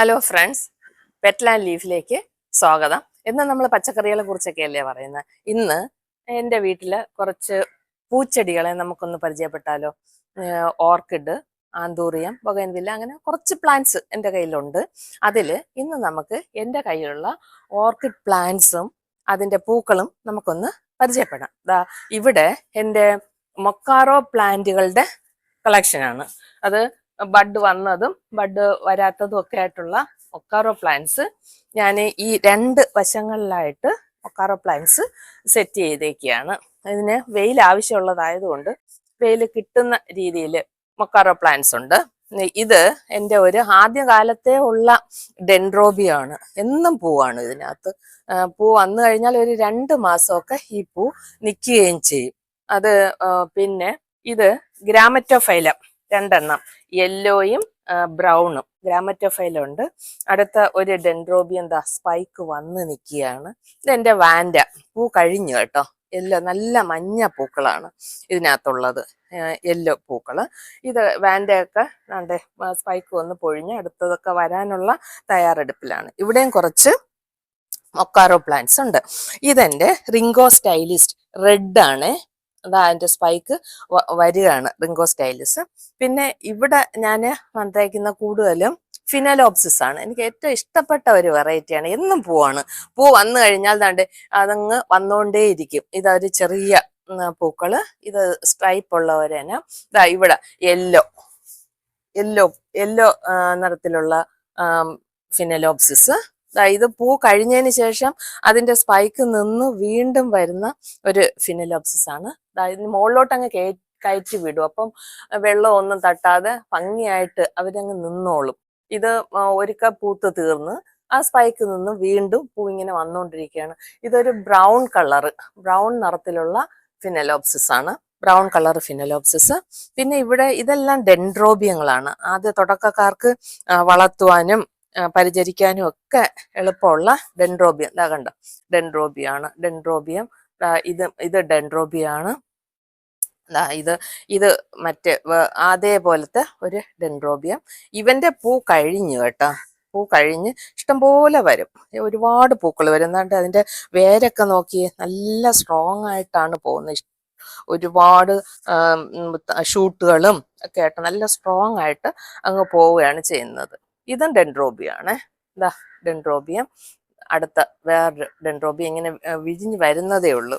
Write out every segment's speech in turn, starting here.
Hello friends pet Petland ലീഫിലേക്ക് സ്വാഗതം. ഇന്ന് നമ്മൾ പച്ചക്കറികളെ കുറിച്ചൊക്കെ അല്ലേ പറയുന്നത്? ഇന്ന് എന്റെ വീട്ടിൽ കുറച്ച് പൂച്ചെടികളെ നമുക്കൊന്ന് പരിചയപ്പെട്ടാലോ? ഓർക്കിഡ് ആന്തൂറിയം ബൊഗൻവില്ല അങ്ങനെ കുറച്ച് പ്ലാന്റ്സ് എന്റെ കയ്യിലുണ്ട്. അതിൽ ഇന്ന് നമുക്ക് എന്റെ കയ്യിലുള്ള ഓർക്കിഡ് പ്ലാന്റ്സും അതിന്റെ പൂക്കളും നമുക്കൊന്ന് പരിചയപ്പെടാം. ദാ ഇവിടെ എന്റെ മൊക്കാറോ പ്ലാന്റുകളുടെ കളക്ഷനാണ് അത് ബഡ് വന്നതും ബഡ് വരാത്തതും ഒക്കെ ആയിട്ടുള്ള ഒക്കാറോ പ്ലാന്റ്സ് ഞാൻ ഈ രണ്ട് വശങ്ങളിലായിട്ട് ഒക്കാറോ പ്ലാന്റ്സ് സെറ്റ് ചെയ്തേക്കുകയാണ് ഇതിന് വെയിൽ ആവശ്യമുള്ളതായതുകൊണ്ട് വെയിൽ കിട്ടുന്ന രീതിയിൽ മൊക്കാറോ പ്ലാന്റ്സ് ഉണ്ട്. ഇത് എന്റെ ഒരു ആദ്യകാലത്തെ ഉള്ള ഡെൻഡ്രോബിയാണ്. എന്നും പൂവാണ് ഇതിനകത്ത്. പൂ വന്നു കഴിഞ്ഞാൽ ഒരു രണ്ട് മാസമൊക്കെ ഈ പൂ നിൽക്കുകയും ചെയ്യും. അത് പിന്നെ ഇത് ഗ്രാമറ്റോഫൈലം രണ്ടെണ്ണം. യെല്ലോയും ബ്രൗണും ഗ്രാമറ്റോഫൈലുണ്ട് അടുത്ത ഒരു ഡെൻഡ്രോബിയം ദാ സ്പൈക്ക് വന്ന് നിൽക്കുകയാണ്. ഇതെന്റെ വാൻഡ. പൂ കഴിഞ്ഞു കേട്ടോ. യെല്ലോ നല്ല മഞ്ഞ പൂക്കളാണ് ഇതിനകത്തുള്ളത്. യെല്ലോ പൂക്കൾ ഇത് വാൻഡയൊക്കെ ദാണ്ടെ സ്പൈക്ക് വന്ന് പൊഴിഞ്ഞ് അടുത്തതൊക്കെ വരാനുള്ള തയ്യാറെടുപ്പിലാണ്. ഇവിടെയും കുറച്ച് മൊക്കാറോ പ്ലാന്റ്സ് ഉണ്ട്. ഇതെന്റെ റിങ്കോ സ്റ്റൈലിസ്റ്റ് റെഡ് ആണ്. അതാ അതിന്റെ സ്പൈക്ക് വരികയാണ് റിങ്കോ സ്റ്റൈലിസ് പിന്നെ ഇവിടെ ഞാൻ വന്നേക്കുന്ന കൂടുതലും ഫിനലോപ്സിസ് ആണ്. എനിക്ക് ഏറ്റവും ഇഷ്ടപ്പെട്ട ഒരു വെറൈറ്റിയാണ് എന്നും പൂവാണ്. പൂ വന്നു കഴിഞ്ഞാൽ തണ്ട് അതങ്ങ് വന്നുകൊണ്ടേയിരിക്കും ഇതൊരു ചെറിയ പൂക്കൾ. ഇത് സ്ട്രൈപ്പ് ഉള്ളവരേനെ ഇതാ ഇവിടെ യെല്ലോ യെല്ലോ യെല്ലോ നിറത്തിലുള്ള ഫിനലോപ്സിസ് ഇത് പൂ കഴിഞ്ഞതിന് ശേഷം അതിന്റെ സ്പൈക്ക് നിന്ന് വീണ്ടും വരുന്ന ഒരു ഫിനലോപ്സിസ് ആണ്. ഇതിന് മുകളിലോട്ട് അങ്ങ് കയറ്റി വിടും. അപ്പം വെള്ളം ഒന്നും തട്ടാതെ ഭംഗിയായിട്ട് അവരങ്ങ് നിന്നോളും. ഇത് ഒരുക്ക പൂത്ത് തീർന്ന് ആ സ്പൈക്ക് നിന്ന് വീണ്ടും പൂ ഇങ്ങനെ വന്നുകൊണ്ടിരിക്കുകയാണ് ഇതൊരു ബ്രൗൺ കളറ് ബ്രൗൺ നിറത്തിലുള്ള ഫിനലോപ്സിസ് ആണ്. ബ്രൗൺ കളർ ഫിനലോപ്സിസ് പിന്നെ ഇവിടെ ഇതെല്ലാം ഡെൻഡ്രോബിയങ്ങളാണ് ആദ്യ തുടക്കക്കാർക്ക് വളർത്തുവാനും പരിചരിക്കാനും ഒക്കെ എളുപ്പമുള്ള ഡെൻഡ്രോബിയം. ഇതാ കണ്ടോ? ഡെൻഡ്രോബിയാണ്. ഡെൻഡ്രോബിയം ഇത് ഇത് ഡെൻഡ്രോബിയാണ്. ഇത് ഇത് മറ്റേ അതേപോലത്തെ ഒരു ഡെൻഡ്രോബിയം. ഇവന്റെ പൂ കഴിഞ്ഞു കേട്ടോ. പൂ കഴിഞ്ഞ് ഇഷ്ടംപോലെ വരും. ഒരുപാട് പൂക്കൾ വരും. എന്നാണ്ട് അതിന്റെ വേരൊക്കെ നോക്കി നല്ല സ്ട്രോങ് ആയിട്ടാണ് പോകുന്നത്. ഒരുപാട് ഷൂട്ടുകളും ഒക്കെ ആയിട്ട് നല്ല സ്ട്രോങ് ആയിട്ട് അങ്ങ് പോവുകയാണ് ചെയ്യുന്നത്. ഇതും ഡെൻഡ്രോബിയാണ്. ഇതാ ഡെൻഡ്രോബിയം. അടുത്ത വേറൊരു ഡെൻഡ്രോബിയം ഇങ്ങനെ വിരിഞ്ഞ് വരുന്നതേ ഉള്ളൂ.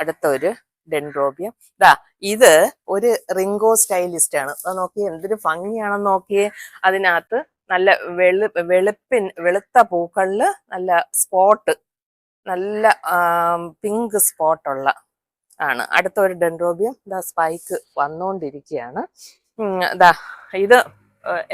അടുത്ത ഒരു ഡെൻഡ്രോബിയം. ഇതാ ഇത് ഒരു റിങ്കോ സ്റ്റൈലിസ്റ്റ് ആണ് അത് നോക്കിയേ എന്തൊരു ഭംഗിയാണെന്ന് നോക്കിയേ. അതിനകത്ത് നല്ല വെളു വെളുപ്പിൻ വെളുത്ത പൂക്കളിൽ നല്ല സ്പോട്ട് നല്ല പിങ്ക് സ്പോട്ടുള്ള ആണ്. അടുത്ത ഒരു ഡെൻഡ്രോബിയം. ഇതാ സ്പൈക്ക് വന്നുകൊണ്ടിരിക്കുകയാണ് ഇതാ ഇത്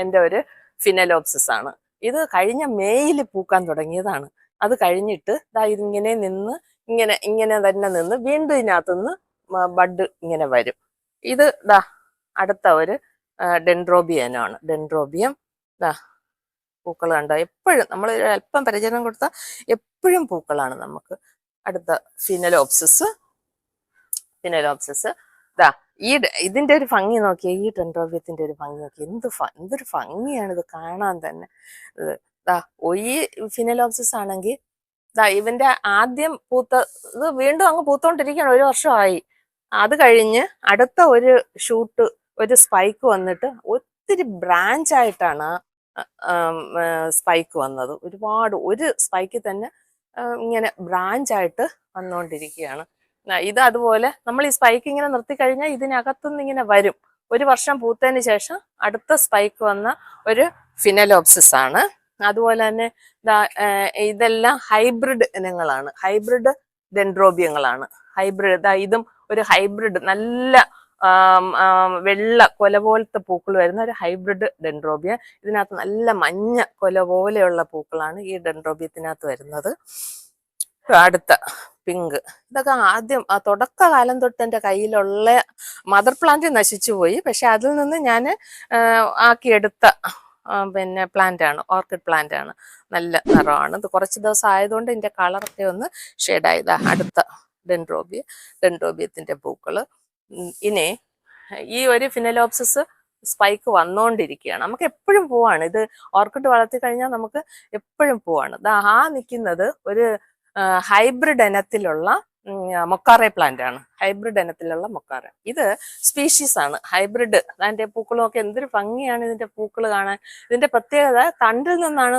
എന്റെ ഒരു ഫിനലോപ്സിസ് ആണ്. ഇത് കഴിഞ്ഞ മേയിൽ പൂക്കാൻ തുടങ്ങിയതാണ്. അത് കഴിഞ്ഞിട്ട് ഇതാ ഇതിങ്ങനെ നിന്ന് ഇങ്ങനെ ഇങ്ങനെ തന്നെ നിന്ന് വീണ്ടും ഇതിനകത്തുനിന്ന് ബഡ് ഇങ്ങനെ വരും. ഇത് ദാ അടുത്ത ഒരു ഡെൻഡ്രോബിയനാണ് ഡെൻഡ്രോബിയം ദാ പൂക്കൾ കണ്ടോ? എപ്പോഴും നമ്മൾ അല്പം പരിചരണം കൊടുത്താൽ എപ്പോഴും പൂക്കളാണ് നമുക്ക്. അടുത്ത ഫിനലോപ്സിസ് ഫിനലോപ്സിസ്. ദാ ഈ ഇതിന്റെ ഒരു ഭംഗി നോക്കിയേ ഈ ഡെൻഡ്രോബിയത്തിന്റെ ഒരു ഭംഗി നോക്കിയേ എന്ത് എന്തൊരു ഭംഗിയാണ് ഇത് കാണാൻ തന്നെ. ഈ ഫിനലോപ്സിസ് ആണെങ്കിൽ ഇവന്റെ ആദ്യം പൂത്ത ഇത് വീണ്ടും അങ്ങ് പൂത്തോണ്ടിരിക്കുകയാണ് ഒരു വർഷമായി. അത് കഴിഞ്ഞ് അടുത്ത ഒരു ഷൂട്ട് ഒരു സ്പൈക്ക് വന്നിട്ട് ഒത്തിരി ബ്രാഞ്ച് ആയിട്ടാണ് സ്പൈക്ക് വന്നത്. ഒരുപാട് ഒരു സ്പൈക്കിൽ തന്നെ ഇങ്ങനെ ബ്രാഞ്ച് ആയിട്ട് വന്നുകൊണ്ടിരിക്കുകയാണ് ഇത് അതുപോലെ നമ്മൾ ഈ സ്പൈക്ക് ഇങ്ങനെ നിർത്തി കഴിഞ്ഞാൽ ഇതിനകത്തുനിന്ന് ഇങ്ങനെ വരും. ഒരു വർഷം പൂത്തതിന് ശേഷം അടുത്ത സ്പൈക്ക് വന്ന ഒരു ഫിനലോപ്സിസ് ആണ്. അതുപോലെ തന്നെ ഇതെല്ലാം ഹൈബ്രിഡ് ഇനങ്ങളാണ്. ഹൈബ്രിഡ് ഡെൻഡ്രോബിയങ്ങളാണ് ഹൈബ്രിഡ് ഇതും ഒരു ഹൈബ്രിഡ് നല്ല വെള്ള കൊല പോലത്തെ പൂക്കൾ വരുന്ന ഒരു ഹൈബ്രിഡ് ഡെൻഡ്രോബിയ ഇതിനകത്ത് നല്ല മഞ്ഞ കൊല പോലെയുള്ള പൂക്കളാണ് ഈ ഡെൻഡ്രോബിയത്തിനകത്ത് വരുന്നത്. അടുത്ത പിങ്ക്. ഇതൊക്കെ ആദ്യം തുടക്കകാലം തൊട്ട് എന്റെ കയ്യിലുള്ള മദർ പ്ലാന്റ് നശിച്ചു പോയി പക്ഷെ അതിൽ നിന്ന് ഞാൻ ആക്കിയെടുത്ത പിന്നെ പ്ലാന്റ് ആണ് ഓർക്കിഡ് പ്ലാന്റ് ആണ് നല്ല നിറമാണ് ഇത് കുറച്ച് ദിവസം ആയതുകൊണ്ട് ഇതിന്റെ കളറൊക്കെ ഒന്ന് ഷെയ്ഡായതാ അടുത്ത ഡെൻഡ്രോബിയ ഡെൻഡ്രോബിയത്തിന്റെ പൂക്കൾ ഇനി ഈ ഒരു ഫിനലോപ്സിസ് സ്പൈക്ക് വന്നുകൊണ്ടിരിക്കുകയാണ് നമുക്ക് എപ്പോഴും പോവാണ്. ഇത് ഓർക്കിഡ് വളർത്തി കഴിഞ്ഞാൽ നമുക്ക് എപ്പോഴും പോവാണ്. ആ നിൽക്കുന്നത് ഒരു ഹൈബ്രിഡ് ഇനത്തിലുള്ള മൊക്കാറെ പ്ലാന്റ് ആണ്. ഹൈബ്രിഡ് ഇനത്തിലുള്ള മൊക്കാറ ഇത് സ്പീഷീസ് ആണ്. ഹൈബ്രിഡ്. അതിന്റെ പൂക്കളും ഒക്കെ എന്തൊരു ഭംഗിയാണ് ഇതിന്റെ പൂക്കൾ കാണാൻ. ഇതിന്റെ പ്രത്യേകത തണ്ടിൽ നിന്നാണ്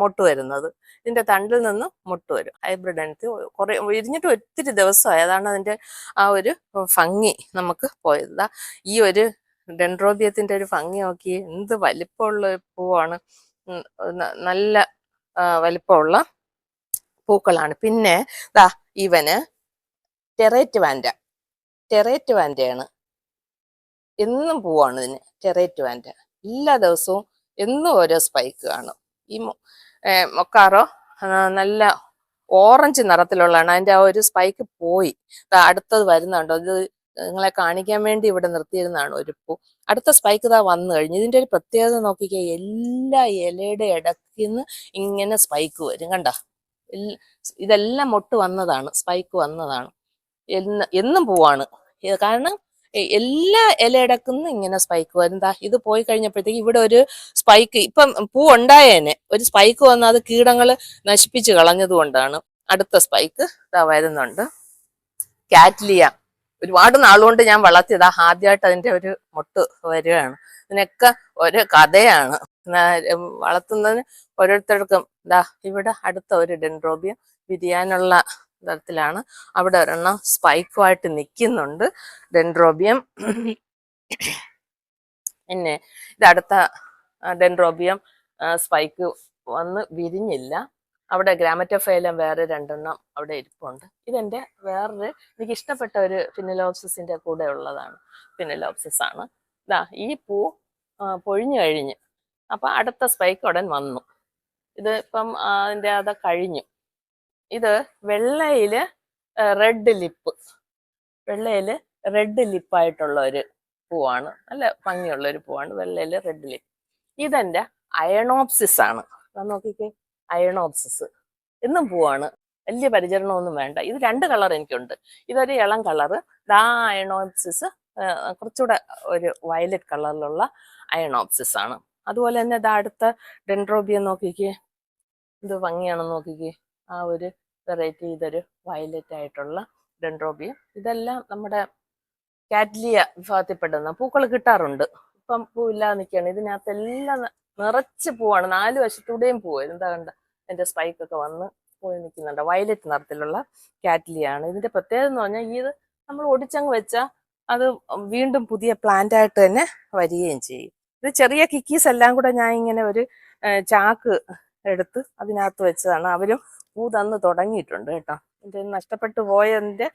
മൊട്ട് വരുന്നത്. ഇതിന്റെ തണ്ടിൽ നിന്ന് മൊട്ട് വരും. ഹൈബ്രിഡ് ഇനത്തിൽ കുറെ ഇരിഞ്ഞിട്ട് ഒത്തിരി ദിവസമായി. അതാണ് അതിന്റെ ആ ഒരു ഭംഗി നമുക്ക് പോയത്. ഈ ഒരു ഡെൻഡ്രോബിയത്തിന്റെ ഒരു ഭംഗി നോക്കി എന്ത് വലിപ്പമുള്ള പൂവാണ്. നല്ല വലിപ്പമുള്ള പൂക്കളാണ്. പിന്നെ ദാ ഇവന് ടെറേറ്റ് വാൻഡ. ടെറേറ്റ് വാൻഡയാണ്. എന്നും പൂവാണ് ഇതിന്. Terete vanda. എല്ലാ ദിവസവും എന്നും ഓരോ സ്പൈക്ക് കാണും. ഈ മൊക്കാറോ നല്ല ഓറഞ്ച് നിറത്തിലുള്ളതാണ്. അതിന്റെ ആ ഒരു സ്പൈക്ക് പോയി. അടുത്തത് വരുന്നുണ്ടോ. ഇത് നിങ്ങളെ കാണിക്കാൻ വേണ്ടി ഇവിടെ നിർത്തിയിരുന്നതാണ് ഒരു പൂ. അടുത്ത സ്പൈക്ക് ഇതാ വന്നു കഴിഞ്ഞു. ഇതിന്റെ ഒരു പ്രത്യേകത നോക്കിക്കേ എല്ലാ ഇലയുടെ ഇടയ്ക്ക് ഇങ്ങനെ സ്പൈക്ക് വരും. കണ്ട? ഇതെല്ലാം മൊട്ട് വന്നതാണ് സ്പൈക്ക് വന്നതാണ്. എന്ന് പോവാണ്. കാരണം എല്ലാ ഇലയിടക്കുന്ന് ഇങ്ങനെ സ്പൈക്ക് വരുന്നതാ ഇത് പോയി കഴിഞ്ഞപ്പോഴത്തേക്ക് ഇവിടെ ഒരു സ്പൈക്ക് ഇപ്പം പൂ ഉണ്ടായേനെ. ഒരു സ്പൈക്ക് വന്നാൽ അത് കീടങ്ങൾ നശിപ്പിച്ച് കളഞ്ഞത് കൊണ്ടാണ്. അടുത്ത സ്പൈക്ക് ഇതാ വരുന്നുണ്ട്. കാറ്റ്ലിയ. ഒരുപാട് നാളുകൊണ്ട് ഞാൻ വളർത്തിയതാ. ആദ്യമായിട്ട് അതിന്റെ ഒരു മൊട്ട് വരികയാണ്. ഇതിനൊക്കെ ഒരു കഥയാണ്. വളർത്തുന്നതിന് ഓരോരുത്തർക്കും ദാ ഇവിടെ അടുത്ത ഒരു ഡെൻഡ്രോബിയം വിരിയാനുള്ള തരത്തിലാണ്. അവിടെ ഒരെണ്ണം സ്പൈക്കുമായിട്ട് നിൽക്കുന്നുണ്ട് ഡെൻഡ്രോബിയം. പിന്നെ ഇതടുത്ത ഡെൻഡ്രോബിയം സ്പൈക്ക് വന്ന് വിരിഞ്ഞില്ല. അവിടെ ഗ്രാമറ്റോഫൈലം വേറെ രണ്ടെണ്ണം അവിടെ ഇരിപ്പുണ്ട്. ഇതെന്റെ വേറൊരു എനിക്ക് ഇഷ്ടപ്പെട്ട ഒരു ഫിനലോപ്സിന്റെ കൂടെ ഉള്ളതാണ് ഫിനലോപ്സിസ് ആണ് ഇതാ ഈ പൂ പൊഴിഞ്ഞു കഴിഞ്ഞ്. അപ്പൊ അടുത്ത സ്പൈക്ക് ഉടൻ വന്നു. ഇത് ഇപ്പം അതിന്റെ അത് കഴിഞ്ഞു. ഇത് വെള്ളയിൽ റെഡ് ലിപ്പ് വെള്ളയിൽ റെഡ് ലിപ്പായിട്ടുള്ള ഒരു പൂവാണ്. നല്ല ഭംഗിയുള്ള ഒരു പൂവാണ്. വെള്ളയിൽ റെഡ് ലിപ്പ് ഇതെന്റെ അയണോപ്സിസ് ആണ്. നോക്കിക്കേ. അയണോപ്സിസ്. എന്നും പൂവാണ്. വലിയ പരിചരണമൊന്നും വേണ്ട. ഇത് രണ്ട് കളർ എനിക്കുണ്ട്. ഇതൊരു ഇളം കളറ് ദാ അയണോപ്സിസ്. കുറച്ചുകൂടെ ഒരു വയലറ്റ് കളറിലുള്ള അയണോപ്സിസ് ആണ്. അതുപോലെ തന്നെ ദാ അടുത്ത ഡെൻഡ്രോബിയ നോക്കിക്കേ. ഇത് ഭംഗിയാണെന്ന് നോക്കിക്കേ. ആ ഒരു വെറൈറ്റി ഇതൊരു വയലറ്റ് ആയിട്ടുള്ള ഡെൻഡ്രോബിയ. ഇതെല്ലാം നമ്മുടെ കാറ്റ്ലിയ വിഭാഗത്തിൽപ്പെടുന്ന പൂക്കൾ കിട്ടാറുണ്ട്. ഇപ്പം പൂവില്ലാതെ നിൽക്കുകയാണ്. ഇതിനകത്ത് എല്ലാം ന- നിറച്ച് പൂവാണ്. നാല് വശത്തൂടെയും പൂവ്. എന്താ കണ്ട എന്റെ സ്പൈക്ക് ഒക്കെ വന്ന് പോയി നിൽക്കുന്നുണ്ട്. വയലറ്റ് നിറത്തിലുള്ള കാറ്റ്ലിയാണ്. ഇതിന്റെ പ്രത്യേകത എന്ന് പറഞ്ഞാൽ ഇത് നമ്മൾ ഒടിച്ചങ്ങ് വെച്ചാൽ അത് വീണ്ടും പുതിയ പ്ലാന്റ് ആയിട്ട് തന്നെ വരികയും ചെയ്യും. ഇത് ചെറിയ കിക്കീസ് എല്ലാം കൂടെ ഞാൻ ഇങ്ങനെ ഒരു ചാക്ക് എടുത്ത് അതിനകത്ത് വെച്ചതാണ്. അവരും പൂ തന്ന് തുടങ്ങിയിട്ടുണ്ട് കേട്ടോ. എന്റെ നഷ്ടപ്പെട്ടു പോയതിന്റെ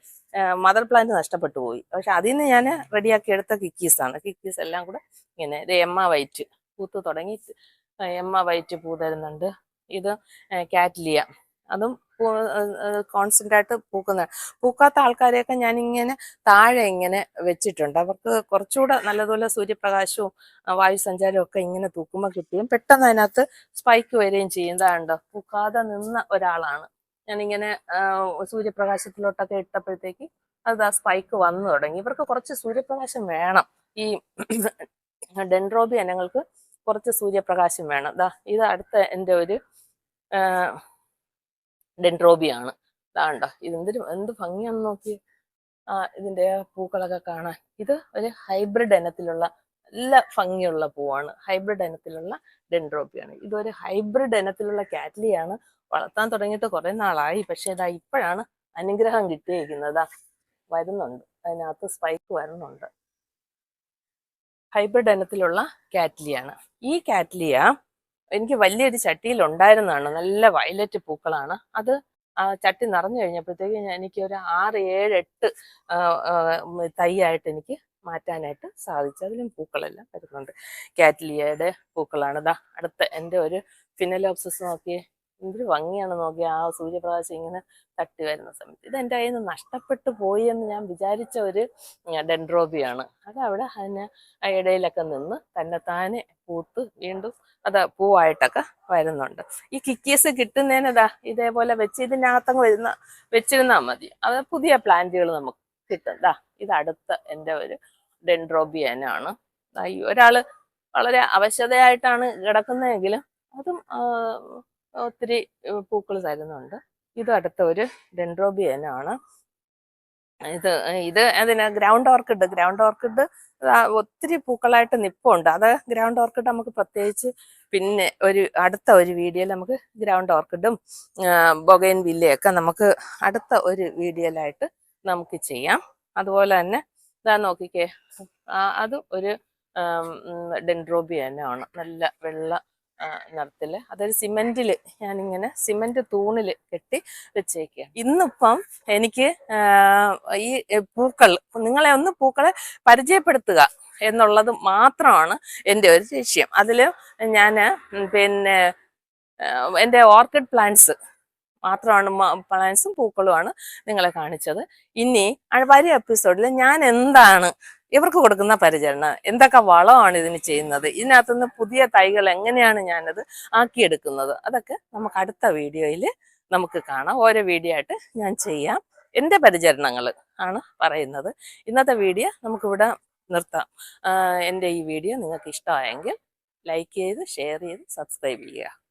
മദർ പ്ലാന്റ് നഷ്ടപ്പെട്ടു പോയി. പക്ഷെ അതിൽ നിന്ന് ഞാൻ റെഡിയാക്കി എടുത്ത കിക്കീസാണ് കിക്കീസ് എല്ലാം കൂടെ ഇങ്ങനെ ഇത് എമ്മ വൈറ്റ് പൂത്ത് തുടങ്ങി എമ്മ വൈറ്റ് പൂ തരുന്നുണ്ട്. ഇത് കാറ്റ്ലിയ. അതും കോൺസ്റ്റന്റ് ആയിട്ട് പൂക്കുന്ന പൂക്കാത്ത ആൾക്കാരെയൊക്കെ ഞാൻ ഇങ്ങനെ താഴെ ഇങ്ങനെ വെച്ചിട്ടുണ്ട്. അവർക്ക് കുറച്ചുകൂടെ നല്ലതുപോലെ സൂര്യപ്രകാശവും വായു സഞ്ചാരവും ഒക്കെ ഇങ്ങനെ തൂക്കുമ്പോൾ കിട്ടുകയും പെട്ടെന്ന് അതിനകത്ത് സ്പൈക്ക് വരികയും ചെയ്യുന്നതാണ്ടോ പൂക്കാതെ നിന്ന ഒരാളാണ്. ഞാനിങ്ങനെ സൂര്യപ്രകാശത്തിലോട്ടൊക്കെ ഇട്ടപ്പോഴത്തേക്ക് അത് ആ സ്പൈക്ക് വന്നു തുടങ്ങി. ഇവർക്ക് കുറച്ച് സൂര്യപ്രകാശം വേണം. ഈ ഡെൻഡ്രോബി ഇനങ്ങൾക്ക് കുറച്ച് സൂര്യപ്രകാശം വേണം. ദാ ഇത് അടുത്ത എന്റെ ഒരു ഡെൻഡ്രോബിയാണ്. ഇതാണ്ടോ ഇതെന്തൊരു എന്ത് ഭംഗിയാണെന്ന് നോക്കി ആ ഇതിന്റെ പൂക്കളൊക്കെ കാണാൻ. ഇത് ഒരു ഹൈബ്രിഡ് ഇനത്തിലുള്ള നല്ല ഭംഗിയുള്ള പൂവാണ്. ഹൈബ്രിഡ് ഇനത്തിലുള്ള ഡെൻഡ്രോബിയാണ്. ഇതൊരു ഹൈബ്രിഡ് ഇനത്തിലുള്ള കാറ്റ്ലിയാണ് വളർത്താൻ തുടങ്ങിയിട്ട് കുറെ നാളായി. പക്ഷെ ഇതാ ഇപ്പോഴാണ് അനുഗ്രഹം കിട്ടിയിരിക്കുന്നത്. വരുന്നുണ്ട്. അതിനകത്ത് സ്പൈക്ക് വരുന്നുണ്ട്. ഹൈബ്രിഡ് ഇനത്തിലുള്ള കാറ്റ്ലിയാണ്. ഈ കാറ്റ്ലിയ എനിക്ക് വലിയൊരു ചട്ടിയിൽ ഉണ്ടായിരുന്നതാണ് നല്ല വയലറ്റ് പൂക്കളാണ്. അത് ആ ചട്ടി നിറഞ്ഞു കഴിഞ്ഞപ്പോഴത്തേക്ക് എനിക്ക് ഒരു ആറ് ഏഴ് എട്ട് തൈയായിട്ട് എനിക്ക് മാറ്റാനായിട്ട് സാധിച്ചു. അതിലും പൂക്കളെല്ലാം വരുന്നുണ്ട്. കാറ്റ്ലിയയുടെ പൂക്കളാണ്. ഇതാ അടുത്ത എന്റെ ഒരു ഫിനലോപ്സിസ് നോക്കിയേ. എന്തൊരു ഭംഗിയാണ് നോക്കി ആ സൂര്യപ്രകാശം ഇങ്ങനെ തട്ടി വരുന്ന സമയത്ത്. ഇതെന്റെ കയ്യിൽ നിന്ന് നഷ്ടപ്പെട്ടു പോയി എന്ന് ഞാൻ വിചാരിച്ച ഒരു ഡെൻഡ്രോബിയാണ്. അത് അവിടെ അതിന് ഇടയിലൊക്കെ നിന്ന് തന്നെത്താനെ പൂത്ത് വീണ്ടും അത് പൂവായിട്ടൊക്കെ വരുന്നുണ്ട്. ഈ കിക്കീസ് കിട്ടുന്നതിനതാ ഇതേപോലെ വെച്ച് ഇതിനകത്തങ്ങ് വരുന്ന വെച്ചിരുന്നാൽ മതി. അത് പുതിയ പ്ലാന്റുകൾ നമുക്ക് കിട്ടും. ദാ ഇത് അടുത്ത എന്റെ ഒരു ഡെൻഡ്രോബിയനാണ്. ഈ ഒരാൾ വളരെ അവശതയായിട്ടാണ് കിടക്കുന്നതെങ്കിലും അതും ഒത്തിരി പൂക്കൾ തരുന്നുണ്ട്. ഇത് അടുത്ത ഒരു ഡെൻഡ്രോബിയനാണ് ഇത് ഇത് അതിന് ഗ്രൗണ്ട് ഓർക്കിഡ് ഗ്രൗണ്ട് ഓർക്കിഡ് ഒത്തിരി പൂക്കളായിട്ട് നിപ്പുണ്ട്. അത് ഗ്രൗണ്ട് ഓർക്കിഡ് നമുക്ക് പ്രത്യേകിച്ച് പിന്നെ ഒരു അടുത്ത ഒരു വീഡിയോയിൽ നമുക്ക് ഗ്രൗണ്ട് ഓർക്കിഡും ബൊഗൈൻ വില്ലയൊക്കെ നമുക്ക് അടുത്ത ഒരു വീഡിയോയിലായിട്ട് നമുക്ക് ചെയ്യാം. അതുപോലെ തന്നെ ഇതാ നോക്കിക്കേ അതും ഒരു ഡെൻഡ്രോബി തന്നെയാണ് നല്ല വെള്ള ആ, നിറത്തിൽ. അതൊരു സിമെന്റിൽ ഞാനിങ്ങനെ സിമെന്റ് തൂണിൽ കെട്ടി വെച്ചേക്കുക ഇന്നിപ്പം എനിക്ക് ഈ പൂക്കൾ നിങ്ങളെ ഒന്ന് പൂക്കളെ പരിചയപ്പെടുത്തുക എന്നുള്ളത് മാത്രമാണ് എന്റെ ഒരു ലക്ഷ്യം. അതിൽ ഞാൻ പിന്നെ എന്റെ ഓർക്കിഡ് പ്ലാന്റ്സ് മാത്രമാണ് പ്ലാന്റ്സും പൂക്കളുമാണ് നിങ്ങളെ കാണിച്ചത്. ഇനി വരും എപ്പിസോഡിൽ ഞാൻ എന്താണ് ഇവർക്ക് കൊടുക്കുന്ന പരിചരണം എന്തൊക്കെ വളമാണ് ഇതിന് ചെയ്യുന്നത് ഇതിനകത്തുനിന്ന് പുതിയ തൈകൾ എങ്ങനെയാണ് ഞാനത് ആക്കിയെടുക്കുന്നത് അതൊക്കെ നമുക്ക് അടുത്ത വീഡിയോയിൽ നമുക്ക് കാണാം. ഓരോ വീഡിയോ ആയിട്ട് ഞാൻ ചെയ്യാം. എന്റെ പരിചരണങ്ങൾ ആണ് പറയുന്നത്. ഇന്നത്തെ വീഡിയോ നമുക്കിവിടെ നിർത്താം. എന്റെ ഈ വീഡിയോ നിങ്ങൾക്ക് ഇഷ്ടമായെങ്കിൽ ലൈക്ക് ചെയ്ത് ഷെയർ ചെയ്ത് സബ്സ്ക്രൈബ് ചെയ്യുക.